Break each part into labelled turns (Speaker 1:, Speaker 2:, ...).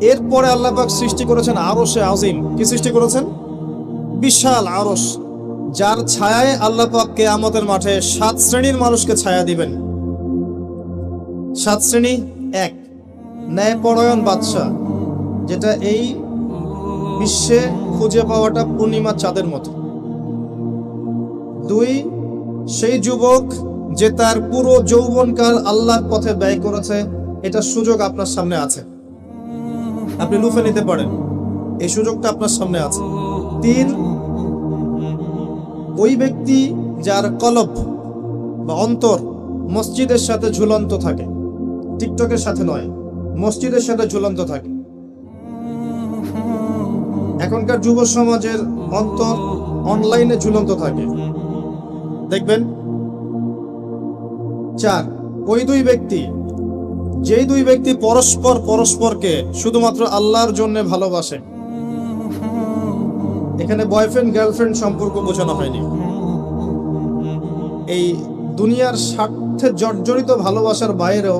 Speaker 1: এরপরে আল্লাহ পাক সৃষ্টি করেছেন আরশে আজিম। কি সৃষ্টি করেছেন? বিশাল আরশ, যার ছায়ায় আল্লাহ পাক কেয়ামতের মাঠে সাত শ্রেণির মানুষকে ছায়া দিবেন। সাত শ্রেণি এক, ন্যায়পরায়ণ বাদশাহ, যেটা এই বিশ্বে খুঁজে পাওয়াটা পূর্ণিমা চাঁদের মতো। দুই, সেই যুবক যে তার পুরো যৌবনকাল আল্লাহর পথে ব্যয় করেছে, এটা সুযোগ আপনার সামনে আছে। আপনি লুফে নিতে পারেন। এই সুযোগটা আপনার সামনে আছে। তিন, ওই ব্যক্তি যার কলব বা অন্তর মসজিদের সাথে ঝুলন্ত থাকে। টিকটকের সাথে নয়, মসজিদের সাথে ঝুলন্ত থাকে। এখনকার যুব সমাজের অন্তর অনলাইনে ঝুলন্ত থাকে। দেখবেন? চার, ওই দুই ব্যক্তি যেই দুই ব্যক্তি পরস্পর পরস্পরকে শুধুমাত্র আল্লাহর জন্য ভালোবাসে, এখানে বয়ফ্রেন্ড গার্লফ্রেন্ড সম্পর্ক বোঝানো হয়নি। এই দুনিয়ার স্বার্থে জর্জরিত ভালোবাসার বাইরেও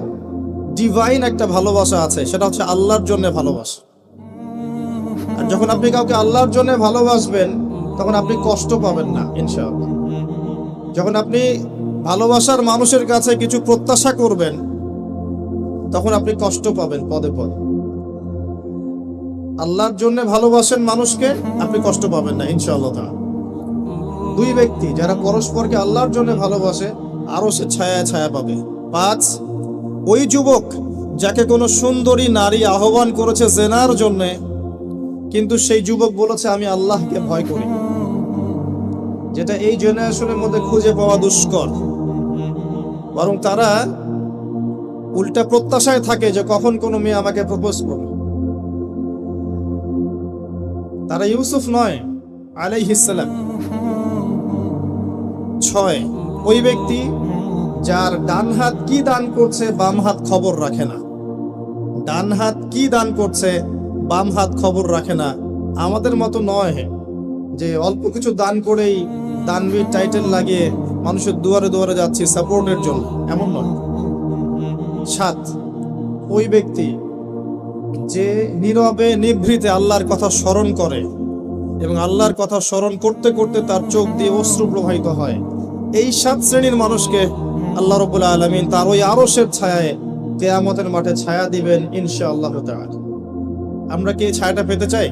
Speaker 1: ডিভাইন একটা ভালোবাসা আছে, সেটা হচ্ছে আল্লাহর জন্য ভালোবাসা। আর যখন আপনি কাউকে আল্লাহর জন্য ভালোবাসবেন, তখন আপনি কষ্ট পাবেন না, ইনশাআল্লাহ। যখন আপনি ভালোবাসার মানুষের কাছে কিছু প্রত্যাশা করবেন তখন আপনি কষ্ট পাবেন পদে পদে। আল্লাহর জন্য ভালোবাসেন মানুষকে, আপনি কষ্ট পাবেন না, ইনশাআল্লাহ। দুই ব্যক্তি যারা পরস্পরকে আল্লাহর জন্য ভালোবাসে, আরও সে ছায়া ছায়া পাবে। পাঁচ, ওই যুবক যাকে কোনো সুন্দরী নারী আহ্বান করেছে জেনার জন্যে, কিন্তু সেই যুবক বলেছে, আমি আল্লাহকে ভয় করি। যেটা এই জেনারেশনের মধ্যে খুঁজে পাওয়া দুষ্কর। বরং তারা উল্টা প্রত্যাশায় থাকে যে কখন কোনো মেয়ে আমাকে প্রপোজ করবে। তারা ইউসুফ নয় আলাইহিসালাম ছয়, ওই ব্যক্তি যার ডান হাত কি দান করছে, বাম হাত খবর রাখে না। ডান হাত কি দান করছে, বাম হাত খবর রাখে না। আমাদের মতো নয় যে অল্প কিছু দান করেই দানবীর টাইটেল লাগিয়ে মানুষের দুয়ারে দুয়ারে যাচ্ছি সাপোর্টের জন্য। এমন নয়। সাত। ওই ব্যক্তি যে নীরবে নিভৃতে আল্লাহর কথা স্মরণ করে এবং আল্লাহর কথা স্মরণ করতে করতে তার চোখ দিয়ে অশ্রু প্রবাহিত হয়। এই সাত শ্রেণির মানুষকে আল্লাহ রবুল্লা আলমিন তার ওই আরসের ছায়ায় কেয়ামতের মাঠে ছায়া দিবেন ইনশা আল্লাহ আমরা কি ছায়াটা পেতে চাই?